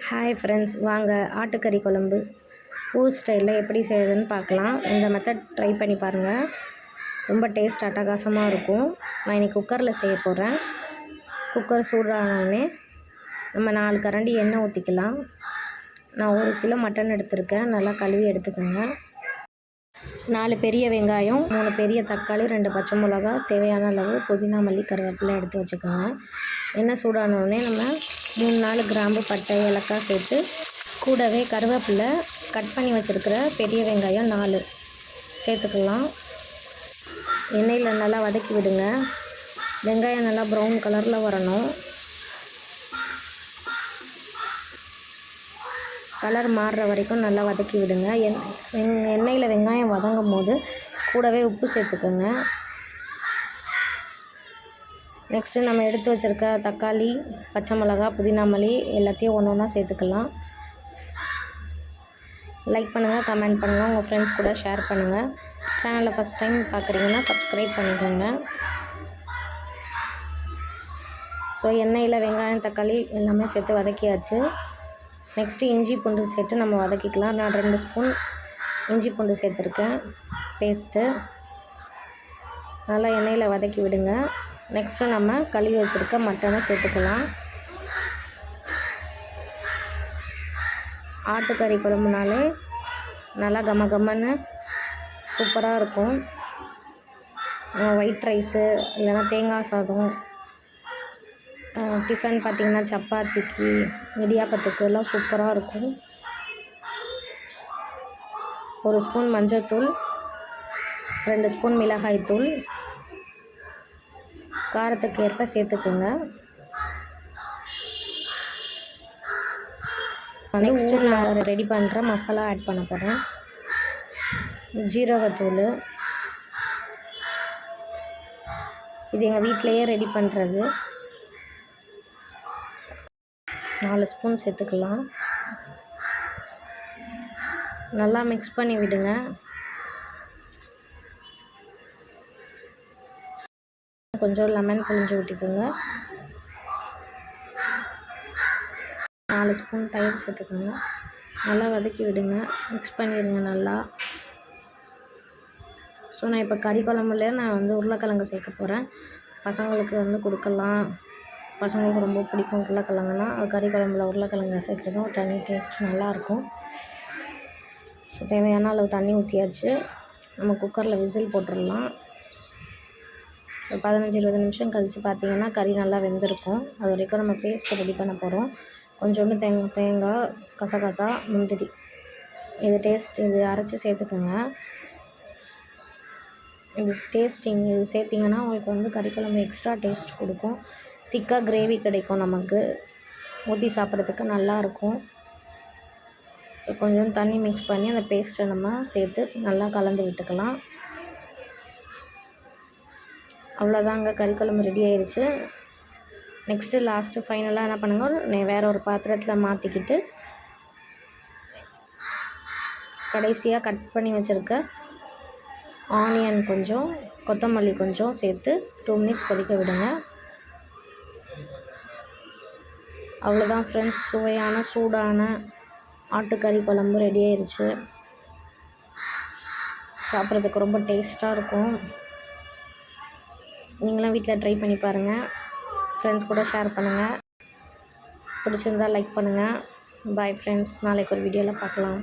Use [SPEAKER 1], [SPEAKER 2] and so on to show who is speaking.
[SPEAKER 1] Hi friends வாங்க ஆட்டுக்கறி குழம்பு. ஊர் ஸ்டைலில் எப்படி செய்யுதுன்னு பார்க்கலாம். இந்த மெத்தட் ட்ரை பண்ணி பாருங்கள் ரொம்ப டேஸ்ட் அட்டகாசமாக இருக்கும். நான் இன்றைக்கி குக்கரில் செய்ய போகிறேன் குக்கர் சூடானோடனே நம்ம நாலு கரண்டி எண்ணெய் ஊற்றிக்கலாம் நான் ஒரு கிலோ மட்டன் எடுத்திருக்கேன். நல்லா கழுவி எடுத்துக்கோங்க. நாலு பெரிய வெங்காயம் மூணு பெரிய தக்காளி ரெண்டு பச்சை மிளகா தேவையான அளவு புதினா மல்லி கருவேப்பிலை எடுத்து வச்சுக்கோங்க. எண்ணெய் சூடானோடனே நம்ம மூணு நாலு கிராம்பு பட்டை ஏலக்காய் சேர்த்து கூடவே கருவேப்பிலை கட் பண்ணி வச்சுருக்கிற பெரிய வெங்காயம் நாலு. சேர்த்துக்கலாம். எண்ணெயில் நல்லா வதக்கி விடுங்க. வெங்காயம் நல்லா ப்ரௌன் கலரில் வரணும். கலர் மாறுற வரைக்கும் நல்லா வதக்கி விடுங்க. எண் வெங் எண்ணெயில் வெங்காயம் வதங்கும் போது கூடவே உப்பு சேர்த்துக்கோங்க. நெக்ஸ்ட்டு நம்ம எடுத்து வச்சுருக்க தக்காளி பச்சை மிளகா புதினா மல்லி எல்லாத்தையும் ஒன்று ஒன்றா சேர்த்துக்கலாம். லைக் பண்ணுங்கள் கமெண்ட் பண்ணுங்கள் உங்கள் ஃப்ரெண்ட்ஸ் கூட ஷேர் பண்ணுங்கள் சேனலை ஃபஸ்ட் டைம் பார்க்குறீங்கன்னா சப்ஸ்கிரைப் பண்ணிக்கோங்க. ஸோ எண்ணெயில் வெங்காயம் தக்காளி எல்லாமே சேர்த்து வதக்கியாச்சு. நெக்ஸ்ட்டு இஞ்சி பூண்டு சேர்த்து நம்ம வதக்கிக்கலாம். நான் ரெண்டு ஸ்பூன் இஞ்சி பூண்டு சேர்த்துருக்கேன். பேஸ்ட்டு நல்லா எண்ணெயில் வதக்கி விடுங்க. நெக்ஸ்ட்டு நம்ம கழுவி வச்சுருக்க மட்டனை சேர்த்துக்கலாம். ஆட்டுக்கறி குழம்புனாலே நல்லா கம கம்மன்னு சூப்பராக இருக்கும். ஒயிட் ரைஸு இல்லைன்னா தேங்காய் சாதம் டிஃபன் பார்த்திங்கன்னா சப்பாத்திக்கு இடியாப்பத்துக்கு எல்லாம் சூப்பராக இருக்கும். ஒரு ஸ்பூன் மஞ்சள்தூள் ரெண்டு ஸ்பூன் மிளகாய்த்தூள் காரத்துக்கு ஏற்ப சேர்த்துக்கோங்க. நெக்ஸ்ட்டு நான் ரெடி பண்ணுற மசாலா ஆட் பண்ண போகிறேன் ஜீரகத்தூள் இது எங்கள் வீட்டிலையே ரெடி பண்ணுறது நாலு ஸ்பூன் சேர்த்துக்கலாம். நல்லா மிக்ஸ் பண்ணி விடுங்க. கொஞ்சம் லெமன் புழிஞ்சு விட்டுக்கோங்க நாலு ஸ்பூன் தயிர் சேர்த்துக்கோங்க. நல்லா வதக்கி விடுங்க. மிக்ஸ் பண்ணிடுங்க நல்லா. ஸோ நான் இப்போ கறி குழம்புல நான் வந்து உருளைக்கிழங்கு சேர்க்க போகிறேன் பசங்களுக்கு வந்து கொடுக்கலாம். பசங்களுக்கு ரொம்ப பிடிக்கும் உருளைக்கிழங்குனா. கறி குழம்புல உருளைக்கிழங்கு சேர்க்குறதும் தனி டேஸ்ட் நல்லாயிருக்கும். ஸோ தேவையான அளவு தண்ணி ஊற்றியாச்சு நம்ம குக்கரில் விசில் போட்டுடலாம். பதினஞ்சு இருபது நிமிஷம் கழித்து பார்த்திங்கன்னா கறி நல்லா வெந்திருக்கும். அது வரைக்கும் நம்ம பேஸ்ட்டு ரெடி பண்ண போகிறோம் கொஞ்சோண்டு தேங் தேங்காய் கசகசா முந்திரி. இது டேஸ்ட் இது அரைச்சி சேர்த்துக்கோங்க. இது டேஸ்டிங் இது சேர்த்திங்கன்னா உங்களுக்கு வந்து கறிக்குழம்பு எக்ஸ்ட்ரா டேஸ்ட் கொடுக்கும். திக்காக கிரேவி கிடைக்கும் நமக்கு. ஊற்றி சாப்பிட்றதுக்கு நல்லாயிருக்கும் ஸோ கொஞ்சம் தண்ணி மிக்ஸ் பண்ணி அந்த பேஸ்ட்டை நம்ம சேர்த்து நல்லா கலந்து விட்டுக்கலாம். அவ்வளோதாங்க கறி குழம்பு ரெடி ஆயிடுச்சு நெக்ஸ்ட்டு லாஸ்ட்டு ஃபைனலாக என்ன பண்ணுங்க வேறு ஒரு பாத்திரத்தில் மாற்றிக்கிட்டு கடைசியாக கட் பண்ணி வச்சுருக்க ஆனியன் கொஞ்சம் கொத்தமல்லி கொஞ்சம் சேர்த்து டூ மினிட்ஸ் கொதிக்க விடுங்க. அவ்வளோதான் ஃப்ரெண்ட்ஸ் சுவையான சூடான ஆட்டுக்கறி குழம்பு ரெடி ஆயிடுச்சு சாப்பிட்றதுக்கு ரொம்ப டேஸ்ட்டாக இருக்கும். நீங்களாம் வீட்டில் ட்ரை பண்ணி பாருங்கள். ஃப்ரெண்ட்ஸ் கூட ஷேர் பண்ணுங்கள். பிடிச்சிருந்தால் லைக் பண்ணுங்கள். பாய் ஃப்ரெண்ட்ஸ் நாளைக்கு ஒரு வீடியோவில் பார்க்கலாம்.